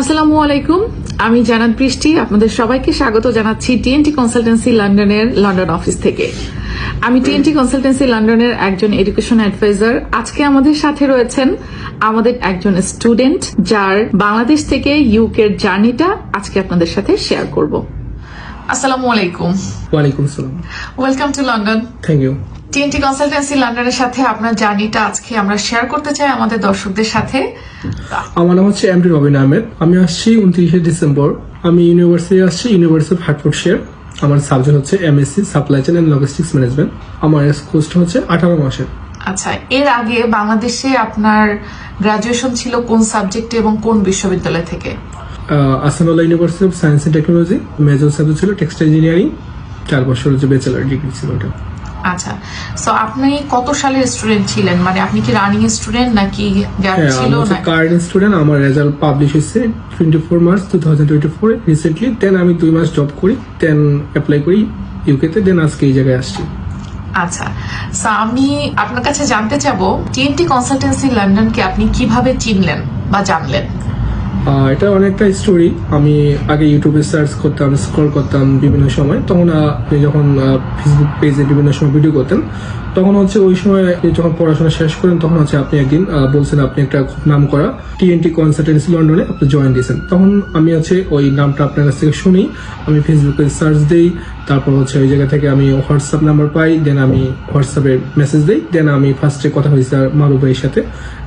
আসসালামু আলাইকুম আমি জানাত বৃষ্টি আপনাদের সবাইকে স্বাগত জানাচ্ছি টিএনটি কনসালটেন্সি লন্ডনের লন্ডন অফিস থেকে। আমি টিএনটি কনসালটেন্সি লন্ডনের একজন এডুকেশন অ্যাডভাইজার আজকে আমাদের সাথে রয়েছেন আমাদের একজন স্টুডেন্ট যার বাংলাদেশ থেকে ইউকের জার্নিটা আজকে আপনাদের সাথে শেয়ার করব। আসসালামু আলাইকুম। ওয়ালাইকুম আসসালাম। Welcome to London thank you TNT consultancy লন্ডনের সাথে আপনার জার্নিটা আজকে আমরা শেয়ার করতে চাই আমাদের দর্শকদের সাথে। আমার নাম হচ্ছে এমডি রবিন আহমেদ। আমি আসছি উনত্রিশে ডিসেম্বর। আমি ইউনিভার্সিটি আসছি ইউনিভার্সিটি অফ হার্টফোর্ডশিয়ার আমার সাবজেক্ট হচ্ছে MSc supply chain and logistics management আমার কোর্সটা হচ্ছে আঠারো মাসের। আচ্ছা এর আগে বাংলাদেশে আপনার গ্রাজুয়েশন ছিল কোন সাবজেক্টে এবং কোন বিশ্ববিদ্যালয় থেকে? Ahsanullah university of science and technology major subject ছিল টেক্সটাইল ইঞ্জিনিয়ারিং চার বছর হচ্ছে ব্যাচেলার ডিগ্রি ছিল ওটা। আচ্ছা। সো আপনি কত সালের স্টুডেন্ট ছিলেন? মানে আপনি কি রানিং স্টুডেন্ট নাকি গ্যাপ ছিল না? কারেন্ট স্টুডেন্ট আমার রেজাল্ট পাবলিশ হয়েছে twenty four March two thousand twenty four recently then আমি দুই মাস জব করি দেন অ্যাপ্লাই করি ইউকেতে দেন আজকে এই জায়গায় আসছি। আচ্ছা। সো আমি আপনার কাছে জানতে চাবো টিএনটি কনসালটেন্সি লন্ডনকে আপনি কীভাবে চিনলেন বা জানলেন? এটা অনেকটা স্টোরি আমি আগে ইউটিউবে সার্চ করতাম স্ক্রল করতাম বিভিন্ন সময়। তখন আপনি যখন ফেসবুক পেজে বিভিন্ন সময় ভিডিও করতেন, তখন হচ্ছে ওই সময় যখন পড়াশোনা শেষ করেন, তখন হচ্ছে আপনি একদিন বলছেন আপনি একটা খুব নাম করা টিএনটি কনসালটেন্সি লন্ডনে আপনি জয়েন দিয়েছেন। তখন আমি হচ্ছে ওই নামটা আপনার কাছ থেকে শুনি, আমি ফেসবুকে সার্চ দিই, তারপর হচ্ছে ওই জায়গা থেকে আমি হোয়াটসঅ্যাপ নাম্বার পাই দেন আমি হোয়াটসঅ্যাপে মেসেজ দিই দেন আমি ফার্স্টে কথা হয়েছি আর মারু ভাইয়ের সাথে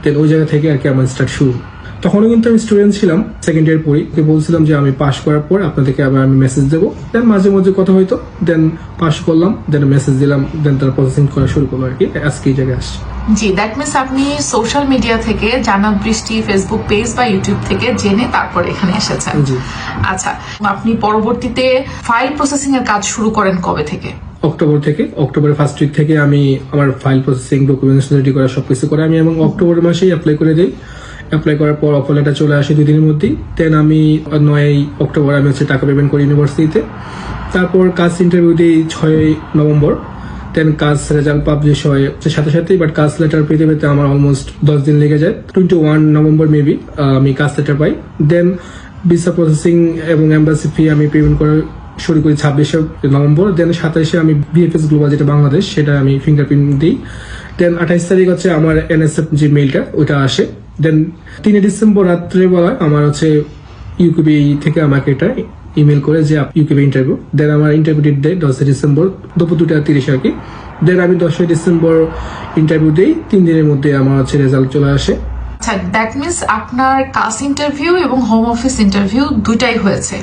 দেন ওই জায়গা থেকে আর কি আমার স্টার্ট শুরু। তখনও কিন্তু আমি স্টুডেন্ট ছিলাম সেকেন্ড ইয়ার পড়ি। ওকে বলছিলাম যে আমি পাশ করার পর আপনাদেরকে আবার আমি মেসেজ দেবো। দেন মাঝে মধ্যে কথা হইতো দেন পাশ করলাম দেন মেসেজ দিলাম দেন তারা প্রসেসিং করা শুরু করল আর কি আজকে এই জায়গায় আসছে। জি দ্যাট মিনস আপনি সোশ্যাল মিডিয়া থেকে জানাত বৃষ্টি ফেসবুক পেজ বা ইউটিউব থেকে জেনে তারপর এখানে এসেছেন। জি। আচ্ছা আপনি পরবর্তীতে ফাইল প্রসেসিং এর কাজ শুরু করেন কবে থেকে? অক্টোবর থেকে অক্টোবরের ফার্স্ট উইক থেকে আমি আমার ফাইল প্রসেসিং ডকুমেন্টস রেডি করা সবকিছু করে আমি এবং অক্টোবর মাসেই অ্যাপ্লাই করে দিই। অ্যাপ্লাই করার পর অফার লেটার চলে আসে দুই দিনের মধ্যেই। দেন আমি নয় অক্টোবর আমি হচ্ছে টাকা পেমেন্ট করি ইউনিভার্সিটিতে তারপর কাজ ইন্টারভিউ দিই ছয় নভেম্বর। দেন কাজ রেজাল্ট পাবলিশ হয় সাথে সাথেই বাট কাজ লেটার পেতে পেতে আমার অলমোস্ট দশ দিন লেগে যায়। টোয়েন্টি ওয়ান নভেম্বর মেবি আমি কাজ লেটার পাই। দেন ভিসা প্রসেসিং এবং এম্বাসি ফি আমি পেমেন্ট করা শুরু করি ছাব্বিশে নভেম্বর। দেন সাতাইশে আমি বিএফএস গ্লোবাল যেটা বাংলাদেশ, সেটা আমি ফিঙ্গারপ্রিন্ট দিই। দেন আঠাইশ তারিখ হচ্ছে আমার এনএসএফ যে মেইলটা ওইটা আসে। দেন তিনে ডিসেম্বর রাত্রে বেলা আমার হচ্ছে ইউকেবি থেকে আমাকে এটা ইমেল করে যে ইউকেবি ইন্টারভিউ দেন আমার ইন্টারভিউ ডেট দেয় দশই ডিসেম্বর দুপুর দুটা তিরিশ আর কি। দেন আমি দশই ডিসেম্বর ইন্টারভিউ দিই তিন দিনের মধ্যে আমার হচ্ছে রেজাল্ট চলে আসে। আচ্ছা দ্যাট মিনস আপনার কাজ ইন্টারভিউ এবং হোম অফিস ইন্টারভিউ দুইটাই হয়েছে।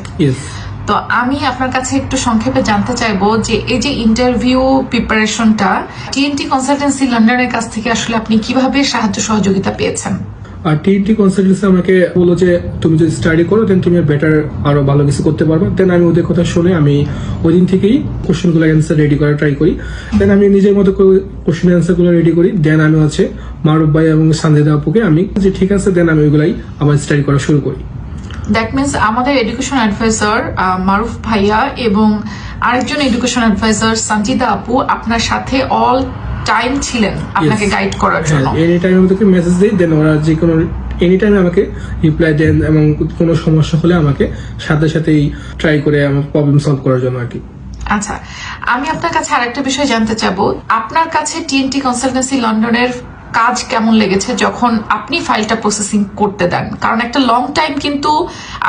তো আমি আপনার কাছে একটু সংক্ষেপে জানতে চাইব যে এই যে ইন্টারভিউ প্রিপারেশনটা টিএনটি কনসালটেন্সি লন্ডনের কাছ থেকে আসলে আপনি কীভাবে সাহায্য সহযোগিতা পেয়েছেন? আর টিটি কনসালটেন্সি আমাকে বলল যে, তুমি যদি স্টাডি করো দেন তুমি বেটার আরও ভালো কিছু করতে পারবে। দেন আমি ওদের কথা শুনে আমি ওই দিন থেকেই কোশ্চেনগুলো অ্যান্সার রেডি করার ট্রাই করি। দেন আমি নিজের মতো করে কোশ্চেন অ্যান্সারগুলো রেডি করি। দেন আমি হচ্ছে মারুফ ভাই এবং সঞ্জয় আপুকে আমি যে, ঠিক আছে দেন আমি ওইগুলাই আবার স্টাডি করা শুরু করি। দ্যাট মিনস আমাদের এডুকেশন অ্যাডভাইজার মারুফ ভাইয়া এবং আরেকজন এডুকেশন অ্যাডভাইজার সঞ্জিদা আপু, আপনার সাথে অল টাইম ছিলেন আপনাকে গাইড করার জন্য। এনি টাইম আমাদেরকে মেসেজ দিই দেন ওরা যে কোনো এনি টাইম আমাকে রিপ্লাই দেন এবং কোনো সমস্যা হলে আমাকে সাথে সাথেই ট্রাই করে আমার প্রবলেম সলভ করার জন্য আর কি আচ্ছা আমি আপনার কাছে আরেকটা বিষয় জানতে চাবো। আপনার কাছে টিএনটি কনসালটেন্সি লন্ডনের কাজ কেমন লেগেছে যখন আপনি ফাইলটা প্রসেসিং করতে দেন? কারণ একটা লং টাইম কিন্তু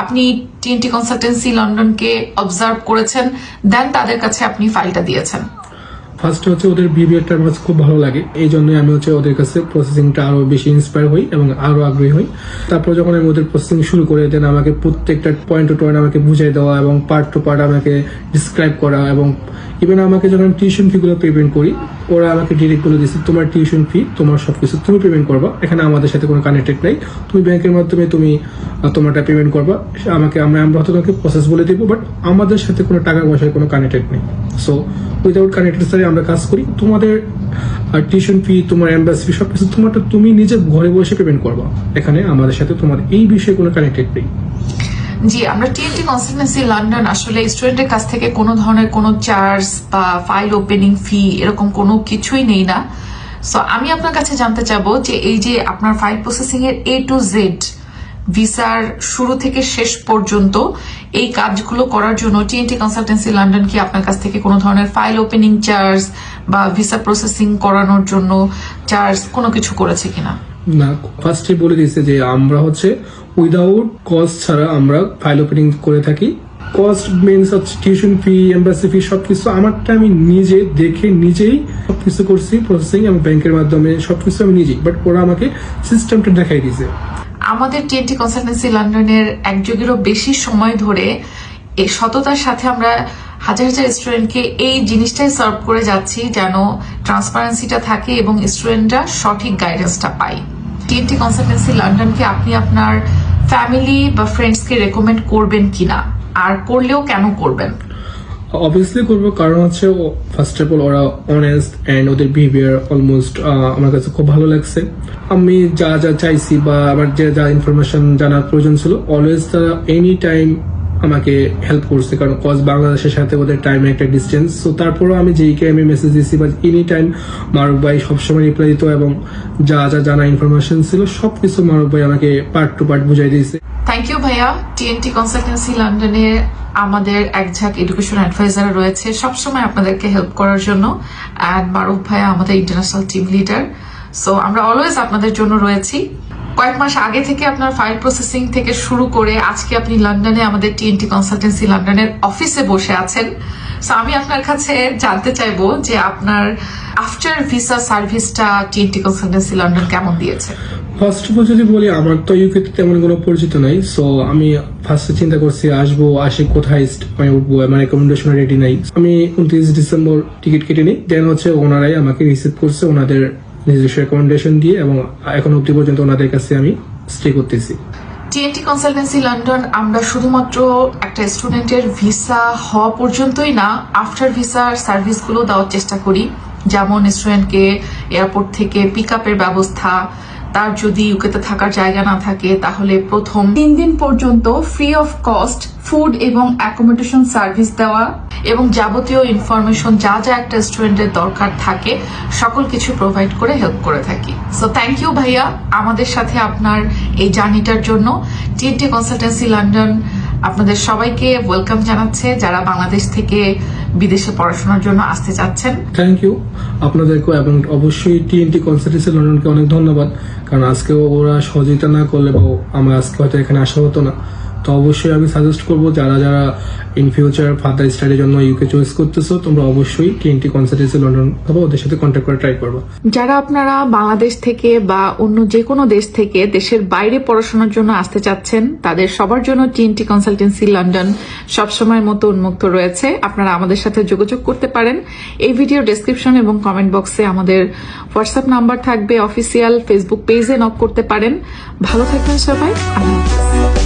আপনি টিএনটি কনসালটেন্সি লন্ডনকে অবজার্ভ করেছেন দেন তাদের কাছে আপনি ফাইলটা দিয়েছেন। ফার্স্ট হচ্ছে ওদের বিহেভিয়ারটা আমার খুব ভালো লাগে। এই জন্যই আমি হচ্ছে ওদের কাছে প্রসেসিংটা আরও বেশি ইন্সপায়ার হই এবং আরও আগ্রহী হই। তারপর যখন আমি ওদের প্রসেসিং শুরু করে দেন আমাকে প্রত্যেকটা পয়েন্ট টু পয়েন্ট আমাকে বুঝাই দেওয়া এবং পার্ট টু পার্ট আমাকে ডিসক্রাইব করা এবং ইভেন আমাকে যখন টিউশন ফিগুলো পেমেন্ট করি ওরা আমাকে ডিরেক্ট বলে দিয়েছে, তোমার টিউশন ফি তোমার সবকিছু তুমি পেমেন্ট করবা। এখানে আমাদের সাথে কোনো কানেক্টেড নাই। তুমি ব্যাংকের মাধ্যমে তুমি তোমারটা পেমেন্ট করবা। আমাকে, আমরা আমরা হয়তো তোমাকে প্রসেস বলে দেবো বাট আমাদের সাথে কোনো টাকা পয়সার কোনো কানেক্টেড নেই। সো উইদাউট কানেক্টেড স্যারে আমরা কাজ করি। তোমাদের টিউশন ফি তোমার অ্যাম্বাসি ফি সবকিছু তোমারটা তুমি নিজে ঘরে বসে পেমেন্ট করবা। এখানে আমাদের সাথে তোমার এই বিষয়ে কোনো কানেক্টেড নেই। জি, আমরা টিএনটি কনসালটেন্সি লন্ডন আসলে স্টুডেন্টের কাছ থেকে কোনো ধরনের কোনো চার্জ বা ফাইল ওপেনিং ফি এরকম কোনো কিছুই নেই না। সো আমি আপনার কাছে জানতে চাবো যে এই যে আপনার ফাইল প্রসেসিং এর এ টু জেড ভিসার শুরু থেকে শেষ পর্যন্ত এই কাজগুলো করার জন্য টিএনটি কনসালটেন্সি লন্ডন কি আপনার কাছ থেকে কোনো ধরনের ফাইল ওপেনিং চার্জ বা ভিসা প্রসেসিং করানোর জন্য চার্জ কোনো কিছু করেছে কিনা? না ফার্স্টে বলে দিয়েছে যে আমরা হচ্ছে উইদাউট কস্ট ছাড়া আমরা ফাইল ওপেনিং করে থাকি। কস্ট মিনস হচ্ছে টিউশন ফি এম্বাসি ফি সবকিছু আমারটা আমি নিজে দেখে নিজেই সবকিছু করছি প্রসেসিং এবং ব্যাংকের মাধ্যমে সবকিছু আমি নিজেই বাট ওরা আমাকে সিস্টেমটা দেখাই দিয়েছে। আমাদের টিএনটি কনসালটেন্সি লন্ডনের এক যুগেরও বেশি সময় ধরে এই সততার সাথে আমরা হাজার হাজার স্টুডেন্টকে এই জিনিসটাই সার্ভ করে যাচ্ছি, যেন ট্রান্সপারেন্সিটা থাকে এবং স্টুডেন্টরা সঠিক গাইডেন্সটা পায়। টিএনটি কনসালটেন্সি লন্ডনকে আপনি আপনার ফ্যামিলি বা ফ্রেন্ডসকে রেকমেন্ড করবেন কিনা? আর করলেও কেন করবেন? অবভিয়াসলি করব, কারণ হচ্ছে ও ফার্স্ট অফ অল ওরা অনেস্ট অ্যান্ড ওদের বিহেভিয়ার অলমোস্ট আমার কাছে খুব ভালো লাগছে। আমি যা যা চাইছি বা আমার যে যা ইনফরমেশন জানার প্রয়োজন ছিল অলওয়েজ তারা এনি টাইম আমাকে হেল্প করছে, কারণ কজ বাংলাদেশের সাথে ওদের টাইমে একটা ডিস্টেন্স সো তারপরেও আমি যেইকে আমি মেসেজ দিয়েছি বা এনি টাইম মারুক ভাই সবসময় রিপ্লাই দিত এবং যা যা জানা ইনফরমেশন ছিল, সবকিছু মারুক ভাই আমাকে পার্ট টু পার্ট বুঝাই দিয়েছে। থ্যাংক ইউ ভাইয়া। টিএনটি কনসালটেন্সি লন্ডনে আমাদের এক ঝাঁক এডুকেশন অ্যাডভাইজার রয়েছে, সবসময় আপনাদেরকে হেল্প করার জন্য। অ্যান্ড মারুফ ভাইয়া আমাদের ইন্টারন্যাশনাল টিম লিডার সো আমরা অলওয়েজ আপনাদের জন্য রয়েছি। কয়েক মাস আগে থেকে আপনার ফাইল প্রসেসিং থেকে শুরু করে আজকে আপনি লন্ডনে আমাদের টিএনটি কনসালটেন্সি লন্ডনের অফিসে বসে আছেন। আমি আপনার কাছে জানতে চাইব যে আপনার আফটার ভিসা সার্ভিসটা টিএনটি কনসালটেন্সি লন্ডন কেমন দিয়েছে? ফার্স্ট অফ অল যদি বলি, আমার তো ইউকে তেমন কোনো পরিচিত নাই। সো আমি ফার্স্টে চিন্তা করছি, আসব, আসি কোথায় আমি উঠবো আমার রেকমেন্ডেশন রেডি নাই। আমি উনত্রিশ ডিসেম্বর টিকিট কেটে নিই দেন হচ্ছে ওনারাই আমাকে রিসিভ করছে, ওনাদের নিজস্ব রেকমেন্ডেশন দিয়ে এবং এখন অব্দি পর্যন্ত ওনাদের কাছে আমি স্টে করতেছি। টিএনটি কনসালটেন্সি লন্ডন আমরা শুধুমাত্র একটা স্টুডেন্টের ভিসা হওয়া পর্যন্তই না আফটার ভিসার সার্ভিসগুলো দেওয়ার চেষ্টা করি। যেমন স্টুডেন্টকে এয়ারপোর্ট থেকে পিক আপের ব্যবস্থা তার যদি ইউকেতে থাকার জায়গা না থাকে, তাহলে প্রথম তিন দিন পর্যন্ত ফ্রি অফ কস্ট ফুড এবং অ্যাকোমোডেশন সার্ভিস দেওয়া এবং যাবতীয় ইনফরমেশন যা যা একটা স্টুডেন্টের দরকার থাকে, সকল কিছু প্রোভাইড করে হেল্প করে থাকি। সো থ্যাংক ইউ ভাইয়া। আমাদের সাথে আপনার এই জার্নিটার জন্য। টিএনটি কনসালটেন্সি লন্ডন আপনাদের সবাইকে ওয়েলকাম জানাচ্ছে যারা বাংলাদেশ থেকে বিদেশে পড়াশোনার জন্য আসতে চাচ্ছেন। থ্যাংক ইউ আপনাদেরকে এবং অবশ্যই টিএনটি কনসালটেন্সি লন্ডনকে অনেক ধন্যবাদ। কারণ আজকে ওরা সহযোগিতা না করলে বা আমার আজকে হয়তো এখানে আসা হতো না। তো অবশ্যই আমি সাজেস্ট করব যারা যারা ইন ফিউচার ফার্দার স্টাডির জন্য ইউকে চয়েস করতেছো, তোমরা অবশ্যই টিএনটি কনসালটেন্সি লন্ডন হবে ওদের সাথে কন্ট্যাক্ট করে ট্রাই করব। যারা আপনারা বাংলাদেশ থেকে বা অন্য যে কোনো দেশ থেকে দেশের বাইরে পড়াশোনার জন্য আসতে চাচ্ছেন, তাদের সবার জন্য টিএনটি কনসালটেন্সি লন্ডন সবসময়ের মতো উন্মুক্ত রয়েছে। আপনারা আমাদের সাথে যোগাযোগ করতে পারেন। এই ভিডিও ডেসক্রিপশন এবং কমেন্ট বক্সে আমাদের হোয়াটসঅ্যাপ নাম্বার থাকবে অফিসিয়াল ফেসবুক পেজে নক করতে পারেন। ভালো থাকবেন সবাই, আল্লাহ হাফেজ।